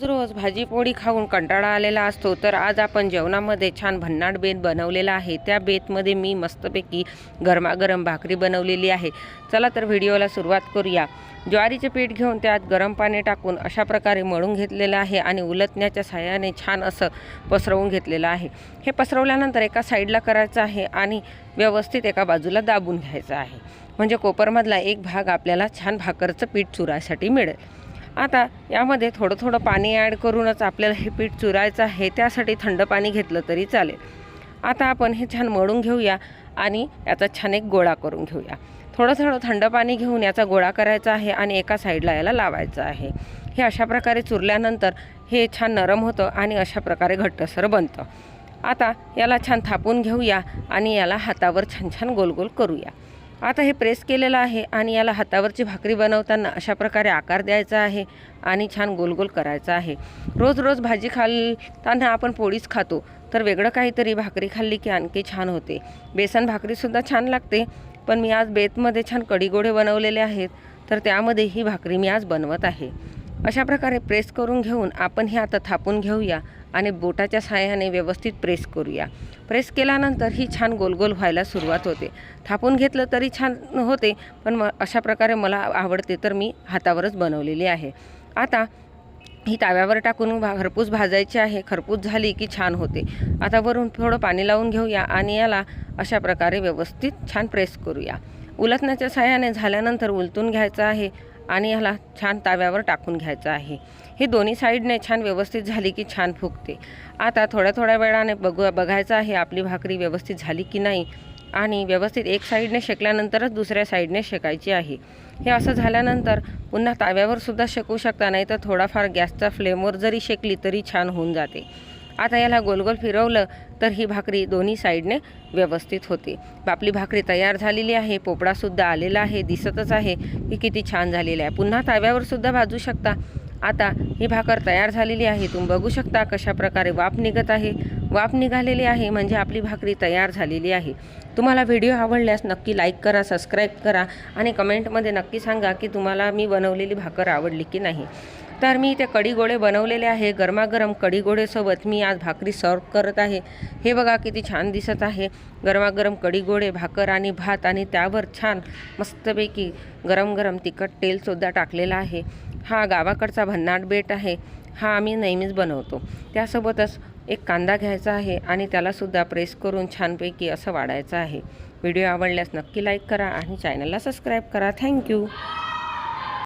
रोज भाजी पोळी खाऊन कंटाळा आलेला असतो तर आज आपण जेवणामध्ये छान भन्नाट बेत बनवलेला आहे. त्या बेतमध्ये मी मस्तपैकी गरमागरम भाकरी बनवलेली आहे. चला तर व्हिडिओला सुरुवात करूया. ज्वारीचे पीठ घेऊन त्यात गरम पाणी टाकून अशा प्रकारे मळून घेतलेलं आहे आणि उलटण्याच्या साह्याने छान असं पसरवून घेतलेलं आहे. हे पसरवल्यानंतर एका साईडला करायचं आहे आणि व्यवस्थित एका बाजूला दाबून घ्यायचं आहे. म्हणजे कोपरमधला एक भाग आपल्याला छान भाकरचं पीठ चुरायसाठी मिळेल. आता यामध्ये थोडं थोडं पाणी ॲड करूनच आपल्याला हे पीठ चुरायचं आहे त्यासाठी थंड पाणी घेतलं तरी चालेल. आता आपण हे छान मळून घेऊया आणि याचा छान एक गोळा करून घेऊया. थोडं थोडं थंड पाणी घेऊन याचा गोळा करायचा आहे आणि एका साईडला याला लावायचं आहे. हे अशा प्रकारे चुरल्यानंतर हे छान नरम होतं आणि अशा प्रकारे घट्टसर बनतं. आता याला छान थापून घेऊया आणि याला हातावर छान छान गोल गोल करूया. आता हे प्रेस केलेलं आहे आणि याला हातावरची भाकरी बनवताना अशा प्रकारे आकार द्यायचा आहे आणि छान गोल गोल करायचा आहे. रोज रोज भाजी खालताना आपण पोळीच खातो तर वेगळं काहीतरी भाकरी खाल्ली की आणखी छान होते. बेसन भाकरीसुद्धा छान लागते पण मी आज बेतमध्ये छान कडीगोडे बनवलेले आहेत तर त्यामध्ये ही भाकरी मी आज बनवत आहे. अशा प्रकारे प्रेस करून घेऊन आपण हे आता थापून घेऊया आणि बोटाच्या साहाय्याने व्यवस्थित प्रेस करूया. प्रेस केल्यानंतर ही छान गोलगोल व्हायला सुरुवात होते. थापून घेतलं तरी छान होते पण मग अशा प्रकारे मला आवडते तर मी हातावरच बनवलेली आहे. आता ही ताव्यावर टाकून भा खरपूस भाजायची आहे. खरपूस झाली की छान होते. आता वरून थोडं पाणी लावून घेऊया आणि याला अशा प्रकारे व्यवस्थित छान प्रेस करूया. उलटण्याच्या सहाय्याने झाल्यानंतर उलटून घ्यायचं आहे. आणि ह्याला छान ताव्यावर टाकून घ्यायचं आहे. हे दोन्ही साईडने छान व्यवस्थित झाली की छान फुगते. आता थोड्या थोड्या वेळाने बघू बघायचं आहे आपली भाकरी व्यवस्थित झाली की नाही. आणि व्यवस्थित एक साईडने शेकल्यानंतरच दुसऱ्या साईडने शेकायची आहे. हे असं झाल्यानंतर पुन्हा ताव्यावर सुद्धा शेकू शकता नाही तर थोडाफार गॅसचा फ्लेमवर जरी शेकली तरी छान होऊन जाते. आता याला गोलगोल फिरवलं तर ही भाकरी दोन्ही साईडने व्यवस्थित होते. आपली भाकरी तयार झालेली आहे पोपडासुद्धा आलेला आहे दिसतच आहे. की किती छान झालेली आहे. पुन्हा ताव्यावर सुद्धा भाजू शकता. आता ही भाकर तयार झालेली आहे. तुम्ही बघू शकता कशा प्रकारे वाफ निघत आहे. वाफ निघालेली आहे म्हणजे आपली भाकरी तयार झालेली आहे. तुम्हाला व्हिडिओ आवडल्यास नक्की लाईक करा सबस्क्राईब करा आणि कमेंटमध्ये नक्की सांगा की तुम्हाला मी बनवलेली भाकर आवडली की नाही. तर मी इथे कढीगोळे बनवलेले आहे. गरमागरम कढीगोळेसोबत मी आज भाकरी सर्व करत आहे. हे बघा किती छान दिसत आहे. गरमागरम कढीगोळे भाकर आणि भात आणि त्यावर छान मस्तपैकी गरम गरम तिखट तेलसुद्धा टाकलेलं आहे. हा गावाकडचा भन्नाट बेट आहे. हा आम्ही नेहमीच बनवतो. त्यासोबतच एक कांदा घ्यायचा आहे आणि त्यालासुद्धा प्रेस करून छानपैकी असं वाढायचं आहे. व्हिडिओ आवडल्यास नक्की लाईक करा आणि चॅनलला सबस्क्राईब करा. थँक्यू.